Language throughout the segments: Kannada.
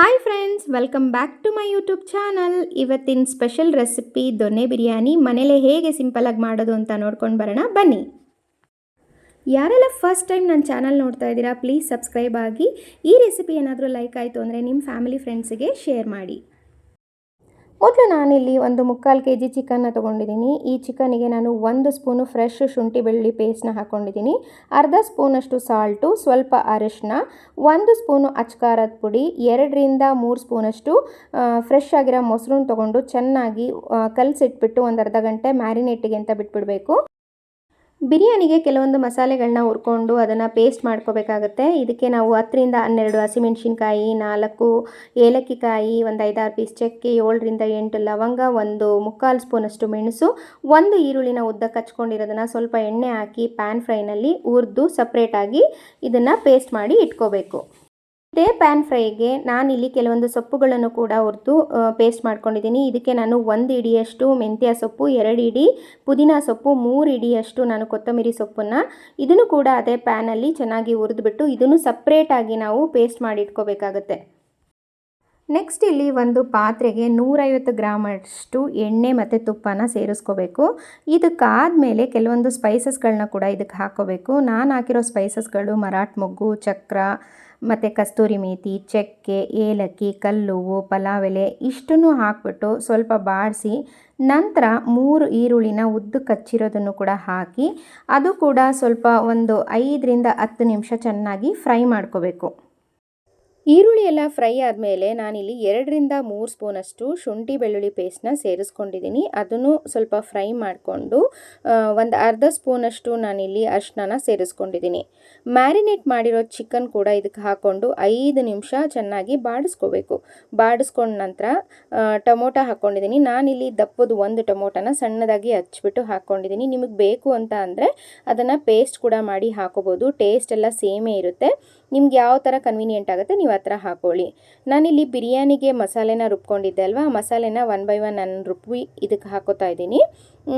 Hi friends welcome back to my YouTube channel ಇವತ್ತಿನ ಸ್ಪೆಷಲ್ ರೆಸಿಪಿ ದೊನ್ನೆ ಬಿರಿಯಾನಿ. ಮನೇಲೆ ಹೇಗೆ ಸಿಂಪಲಾಗಿ ಮಾಡೋದು ಅಂತ ನೋಡ್ಕೊಂಡು ಬರೋಣ. ಬನ್ನಿ. ಯಾರೆಲ್ಲ ಫಸ್ಟ್ ಟೈಮ್ ನನ್ನ ಚಾನಲ್ ನೋಡ್ತಾ ಇದ್ದೀರಾ ಪ್ಲೀಸ್ ಸಬ್ಸ್ಕ್ರೈಬ್ ಆಗಿ. ಈ ರೆಸಿಪಿ ಏನಾದರೂ ಲೈಕ್ ಆಯಿತು ಅಂದರೆ ನಿಮ್ಮ ಫ್ಯಾಮಿಲಿ ಫ್ರೆಂಡ್ಸಿಗೆ ಶೇರ್ ಮಾಡಿ. ಮೊದಲು ನಾನಿಲ್ಲಿ ಒಂದು ಮುಕ್ಕಾಲು ಕೆ ಜಿ ಚಿಕನ್ನ ತೊಗೊಂಡಿದ್ದೀನಿ. ಈ ಚಿಕನಿಗೆ ನಾನು ಒಂದು ಸ್ಪೂನು ಫ್ರೆಶ್ ಶುಂಠಿ ಬೆಳ್ಳುಳ್ಳಿ ಪೇಸ್ಟ್ನ ಹಾಕ್ಕೊಂಡಿದ್ದೀನಿ ಅರ್ಧ ಸ್ಪೂನಷ್ಟು ಸಾಲ್ಟು ಸ್ವಲ್ಪ ಅರಿಶಿನ, ಒಂದು ಸ್ಪೂನು ಅಚ್ಕಾರದ ಪುಡಿ, ಎರಡರಿಂದ ಮೂರು ಸ್ಪೂನಷ್ಟು ಫ್ರೆಶ್ ಆಗಿರೋ ಮೊಸರನ್ನ ತೊಗೊಂಡು ಚೆನ್ನಾಗಿ ಕಲಸಿಟ್ಬಿಟ್ಟು ಒಂದು ಅರ್ಧ ಗಂಟೆ ಮ್ಯಾರಿನೇಟಿಗೆ ಅಂತ ಬಿಟ್ಬಿಡಬೇಕು. ಬಿರಿಯಾನಿಗೆ ಕೆಲವೊಂದು ಮಸಾಲೆಗಳನ್ನ ಹುರ್ಕೊಂಡು ಅದನ್ನು ಪೇಸ್ಟ್ ಮಾಡ್ಕೋಬೇಕಾಗುತ್ತೆ. ಇದಕ್ಕೆ ನಾವು ಹತ್ತರಿಂದ ಹನ್ನೆರಡು ಹಸಿಮೆಣ್ಸಿನ್ಕಾಯಿ, ನಾಲ್ಕು ಏಲಕ್ಕಿ ಕಾಯಿ ಒಂದು ಐದಾರು ಪೀಸ್ ಚಕ್ಕೆ, ಏಳರಿಂದ ಎಂಟು ಲವಂಗ, ಒಂದು ಮುಕ್ಕಾಲು ಸ್ಪೂನಷ್ಟು ಮೆಣಸು, ಒಂದು ಈರುಳ್ಳಿನ ಉದ್ದ ಕಚ್ಕೊಂಡಿರೋದನ್ನು ಸ್ವಲ್ಪ ಎಣ್ಣೆ ಹಾಕಿ ಪ್ಯಾನ್ ಫ್ರೈನಲ್ಲಿ ಹುರಿದು ಸಪ್ರೇಟಾಗಿ ಇದನ್ನು ಪೇಸ್ಟ್ ಮಾಡಿ ಇಟ್ಕೋಬೇಕು. ಇದೇ ಪ್ಯಾನ್ ಫ್ರೈಗೆ ನಾನಿಲ್ಲಿ ಕೆಲವೊಂದು ಸೊಪ್ಪುಗಳನ್ನು ಕೂಡ ಹುರಿದು ಪೇಸ್ಟ್ ಮಾಡ್ಕೊಂಡಿದ್ದೀನಿ. ಇದಕ್ಕೆ ನಾನು ಒಂದು ಇಡಿಯಷ್ಟು ಮೆಂತ್ಯ ಸೊಪ್ಪು, ಎರಡು ಇಡಿ ಪುದೀನ ಸೊಪ್ಪು, ಮೂರು ಇಡಿಯಷ್ಟು ನಾನು ಕೊತ್ತಂಬರಿ ಸೊಪ್ಪನ್ನು. ಇದನ್ನು ಕೂಡ ಅದೇ ಪ್ಯಾನಲ್ಲಿ ಚೆನ್ನಾಗಿ ಹುರಿದ್ಬಿಟ್ಟು ಇದನ್ನು ಸಪ್ರೇಟಾಗಿ ನಾವು ಪೇಸ್ಟ್ ಮಾಡಿ ಇಟ್ಕೋಬೇಕಾಗತ್ತೆ ನೆಕ್ಸ್ಟ್ ಇಲ್ಲಿ ಒಂದು ಪಾತ್ರೆಗೆ ನೂರೈವತ್ತು ಗ್ರಾಮ್ ಅಷ್ಟು ಎಣ್ಣೆ ಮತ್ತು ತುಪ್ಪನ ಸೇರಿಸ್ಕೋಬೇಕು. ಇದಕ್ಕಾದಮೇಲೆ ಕೆಲವೊಂದು ಸ್ಪೈಸಸ್ಗಳನ್ನ ಕೂಡ ಇದಕ್ಕೆ ಹಾಕೋಬೇಕು ನಾನು ಹಾಕಿರೋ ಸ್ಪೈಸಸ್ಗಳು ಮರಾಠ ಮೊಗ್ಗು, ಚಕ್ರ, ಮತ್ತು ಕಸ್ತೂರಿ ಮೇಥಿ ಚಕ್ಕೆ, ಏಲಕ್ಕಿ, ಕಲ್ಲುವು, ಪಲಾವ್ ಎಲೆ ಇಷ್ಟನ್ನು ಹಾಕ್ಬಿಟ್ಟು ಸ್ವಲ್ಪ ಬಾಡಿಸಿ ನಂತರ ಮೂರು ಈರುಳ್ಳಿನ ಉದ್ದು ಕಚ್ಚಿರೋದನ್ನು ಕೂಡ ಹಾಕಿ ಅದು ಕೂಡ ಸ್ವಲ್ಪ ಒಂದು ಐದರಿಂದ ಹತ್ತು ನಿಮಿಷ ಚೆನ್ನಾಗಿ ಫ್ರೈ ಮಾಡ್ಕೋಬೇಕು. ಈರುಳ್ಳಿ ಎಲ್ಲ ಫ್ರೈ ಆದಮೇಲೆ ನಾನಿಲ್ಲಿ ಎರಡರಿಂದ ಮೂರು ಸ್ಪೂನಷ್ಟು ಶುಂಠಿ ಬೆಳ್ಳುಳ್ಳಿ ಪೇಸ್ಟ್ನ ಸೇರಿಸ್ಕೊಂಡಿದ್ದೀನಿ. ಅದನ್ನು ಸ್ವಲ್ಪ ಫ್ರೈ ಮಾಡಿಕೊಂಡು ಒಂದು ಅರ್ಧ ಸ್ಪೂನಷ್ಟು ನಾನಿಲ್ಲಿ ಅರ್ಶಿನ ಸೇರಿಸ್ಕೊಂಡಿದ್ದೀನಿ. ಮ್ಯಾರಿನೇಟ್ ಮಾಡಿರೋ ಚಿಕನ್ ಕೂಡ ಇದಕ್ಕೆ ಹಾಕ್ಕೊಂಡು ಐದು ನಿಮಿಷ ಚೆನ್ನಾಗಿ ಬಾಡಿಸ್ಕೋಬೇಕು. ಬಾಡಿಸ್ಕೊಂಡ ನಂತರ ಟೊಮೊಟೊ ಹಾಕ್ಕೊಂಡಿದ್ದೀನಿ. ನಾನಿಲ್ಲಿ ದಪ್ಪದ ಒಂದು ಟೊಮೊಟೊನ ಸಣ್ಣದಾಗಿ ಹಚ್ಚಿಬಿಟ್ಟು ಹಾಕ್ಕೊಂಡಿದ್ದೀನಿ. ನಿಮಗೆ ಬೇಕು ಅಂತ ಅಂದರೆ ಅದನ್ನು ಪೇಸ್ಟ್ ಕೂಡ ಮಾಡಿ ಹಾಕೋಬೋದು. ಟೇಸ್ಟ್ ಎಲ್ಲ ಸೇಮೇ ಇರುತ್ತೆ. ನಿಮ್ಗೆ ಯಾವ ಥರ ಕನ್ವೀನಿಯೆಂಟ್ ಆಗುತ್ತೆ ನೀವು ಆ ಥರ ಹಾಕೊಳ್ಳಿ. ನಾನಿಲ್ಲಿ ಬಿರಿಯಾನಿಗೆ ಮಸಾಲೆನ ರುಬ್ಕೊಂಡಿದ್ದೆ ಅಲ್ವಾ? ಮಸಾಲೆನ ಒನ್ ಬೈ ಒನ್ ನಾನು ರುಬ್ಬಿ ಇದಕ್ಕೆ ಹಾಕೋತಾ ಇದ್ದೀನಿ.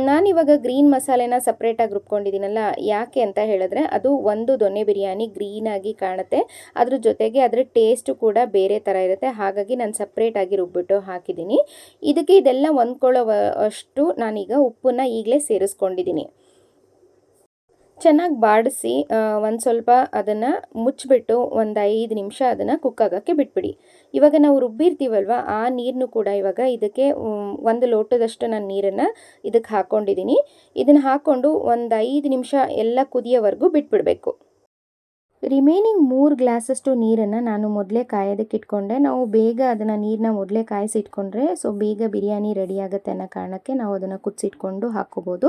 ನಾನಿವಾಗ ಗ್ರೀನ್ ಮಸಾಲೆನ ಸಪ್ರೇಟಾಗಿ ರುಬ್ಕೊಂಡಿದ್ದೀನಲ್ಲ, ಯಾಕೆ ಅಂತ ಹೇಳಿದ್ರೆ ಅದು ಒಂದು ದೊನ್ನೆ ಬಿರಿಯಾನಿ ಗ್ರೀನಾಗಿ ಕಾಣುತ್ತೆ. ಅದ್ರ ಜೊತೆಗೆ ಅದರ ಟೇಸ್ಟು ಕೂಡ ಬೇರೆ ಥರ ಇರುತ್ತೆ. ಹಾಗಾಗಿ ನಾನು ಸಪ್ರೇಟಾಗಿ ರುಬ್ಬಿಟ್ಟು ಹಾಕಿದ್ದೀನಿ. ಇದಕ್ಕೆ ಇದೆಲ್ಲ ಹೊಂದ್ಕೊಳ್ಳೋ ಅಷ್ಟು ನಾನೀಗ ಉಪ್ಪನ್ನು ಈಗಲೇ ಸೇರಿಸ್ಕೊಂಡಿದ್ದೀನಿ. ಚೆನ್ನಾಗಿ ಬಾಡಿಸಿ ಒಂದು ಸ್ವಲ್ಪ ಅದನ್ನು ಮುಚ್ಚಿಬಿಟ್ಟು ಒಂದು ಐದು ನಿಮಿಷ ಅದನ್ನು ಕುಕ್ ಆಗೋಕ್ಕೆ ಬಿಟ್ಬಿಡಿ. ಇವಾಗ ನಾವು ರುಬ್ಬಿರ್ತೀವಲ್ವ, ಆ ನೀರನ್ನು ಕೂಡ ಇವಾಗ ಇದಕ್ಕೆ ಒಂದು ಲೋಟದಷ್ಟು ನಾನು ನೀರನ್ನು ಇದಕ್ಕೆ ಹಾಕ್ಕೊಂಡಿದ್ದೀನಿ ಇದನ್ನು ಹಾಕ್ಕೊಂಡು ಒಂದು ಐದು ನಿಮಿಷ ಎಲ್ಲ ಕುದಿಯೋವರೆಗೂ ಬಿಟ್ಬಿಡಬೇಕು. ರಿಮೈನಿಂಗ್ ಮೂರು ಗ್ಲಾಸಷ್ಟು ನೀರನ್ನು ನಾನು ಮೊದಲೇ ಕಾಯೋದಕ್ಕೆ ಇಟ್ಕೊಂಡೆ. ನಾವು ಬೇಗ ಅದನ್ನು ನೀರನ್ನ ಮೊದಲೇ ಕಾಯಿಸಿಟ್ಕೊಂಡ್ರೆ ಸೊ ಬೇಗ ಬಿರಿಯಾನಿ ರೆಡಿ ಆಗುತ್ತೆ ಅನ್ನೋ ಕಾರಣಕ್ಕೆ ನಾವು ಅದನ್ನು ಕುದಿಸಿಟ್ಕೊಂಡು ಹಾಕ್ಕೋಬೋದು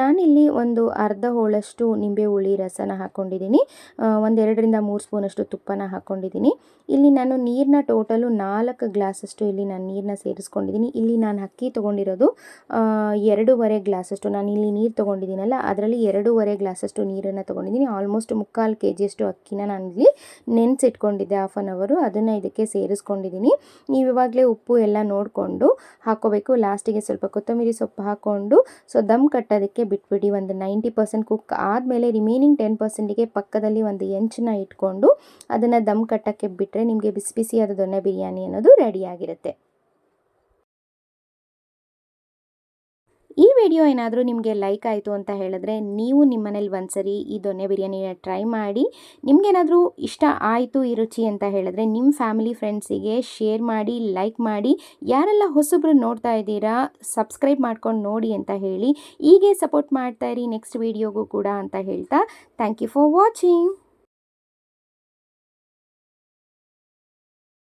ನಾನಿಲ್ಲಿ ಒಂದು ಅರ್ಧ ಹೋಳಷ್ಟು ನಿಂಬೆ ಹುಳಿ ರಸನ ಹಾಕ್ಕೊಂಡಿದ್ದೀನಿ ಒಂದೆರಡರಿಂದ ಮೂರು ಸ್ಪೂನಷ್ಟು ತುಪ್ಪನ ಹಾಕ್ಕೊಂಡಿದ್ದೀನಿ ಇಲ್ಲಿ ನಾನು ನೀರನ್ನ ಟೋಟಲು ನಾಲ್ಕು ಗ್ಲಾಸಷ್ಟು ಇಲ್ಲಿ ನಾನು ನೀರನ್ನ ಸೇರಿಸ್ಕೊಂಡಿದ್ದೀನಿ. ಇಲ್ಲಿ ನಾನು ಅಕ್ಕಿ ತೊಗೊಂಡಿರೋದು ಎರಡೂವರೆ ಗ್ಲಾಸಷ್ಟು ನಾನು ಇಲ್ಲಿ ನೀರು ತೊಗೊಂಡಿದ್ದೀನಲ್ಲ, ಅದರಲ್ಲಿ ಎರಡೂವರೆ ಗ್ಲಾಸಷ್ಟು ನೀರನ್ನು ತೊಗೊಂಡಿದ್ದೀನಿ. ಆಲ್ಮೋಸ್ಟ್ ಮುಕ್ಕಾಲು ಕೆ ಜಿಯಷ್ಟು ಅಕ್ಕಿನ ನಾನಿಲ್ಲಿ ನೆನೆಸಿಟ್ಕೊಂಡಿದ್ದೆ ಹಾಫ್ ಆನ್ ಅವರು ಅದನ್ನು ಇದಕ್ಕೆ ಸೇರಿಸ್ಕೊಂಡಿದ್ದೀನಿ. ನೀವು ಇವಾಗಲೇ ಉಪ್ಪು ಎಲ್ಲ ನೋಡಿಕೊಂಡು ಹಾಕೋಬೇಕು. ಲಾಸ್ಟಿಗೆ ಸ್ವಲ್ಪ ಕೊತ್ತಂಬರಿ ಸೊಪ್ಪು ಹಾಕ್ಕೊಂಡು ಸೊ ದಮ್ ಕಟ್ಟೋದಕ್ಕೆ ಬಿಟ್ಬಿಡಿ. ಒಂದು ನೈಂಟಿ ಪರ್ಸೆಂಟ್ ಕುಕ್ ಆದಮೇಲೆ ರಿಮೈನಿಂಗ್ ಟೆನ್ ಪರ್ಸೆಂಟಿಗೆ ಪಕ್ಕದಲ್ಲಿ ಒಂದು ಎಂಚನ್ನ ಇಟ್ಕೊಂಡು ಅದನ್ನು ದಮ್ ಕಟ್ಟೋಕ್ಕೆ ಬಿಟ್ಟರೆ ನಿಮಗೆ ಬಿಸಿ ಬಿಸಿಯಾದ ದೊಣ್ಣೆ ಬಿರಿಯಾನಿ ಅನ್ನೋದು ರೆಡಿಯಾಗಿರುತ್ತೆ ವಿಡಿಯೋ ಏನಾದರೂ ನಿಮಗೆ ಲೈಕ್ ಆಯಿತು ಅಂತ ಹೇಳಿದ್ರೆ ನೀವು ನಿಮ್ಮ ಮನೇಲಿ ಒಂದ್ಸರಿ ಈ ದೊನ್ನೆ ಬಿರಿಯಾನಿನ ಟ್ರೈ ಮಾಡಿ, ನಿಮಗೇನಾದರೂ ಇಷ್ಟ ಆಯಿತು ಈ ರುಚಿ ಅಂತ ಹೇಳಿದ್ರೆ ನಿಮ್ಮ ಫ್ಯಾಮಿಲಿ ಫ್ರೆಂಡ್ಸಿಗೆ ಶೇರ್ ಮಾಡಿ ಲೈಕ್ ಮಾಡಿ, ಯಾರೆಲ್ಲ ಹೊಸಬ್ರು ನೋಡ್ತಾ ಇದ್ದೀರಾ ಸಬ್ಸ್ಕ್ರೈಬ್ ಮಾಡ್ಕೊಂಡು ನೋಡಿ ಅಂತ ಹೇಳಿ, ಹೀಗೆ ಸಪೋರ್ಟ್ ಮಾಡ್ತಾ ಇರಿ ನೆಕ್ಸ್ಟ್ ವಿಡಿಯೋಗೂ ಕೂಡ ಅಂತ ಹೇಳ್ತಾ ಥ್ಯಾಂಕ್ ಯು ಫಾರ್ ವಾಚಿಂಗ್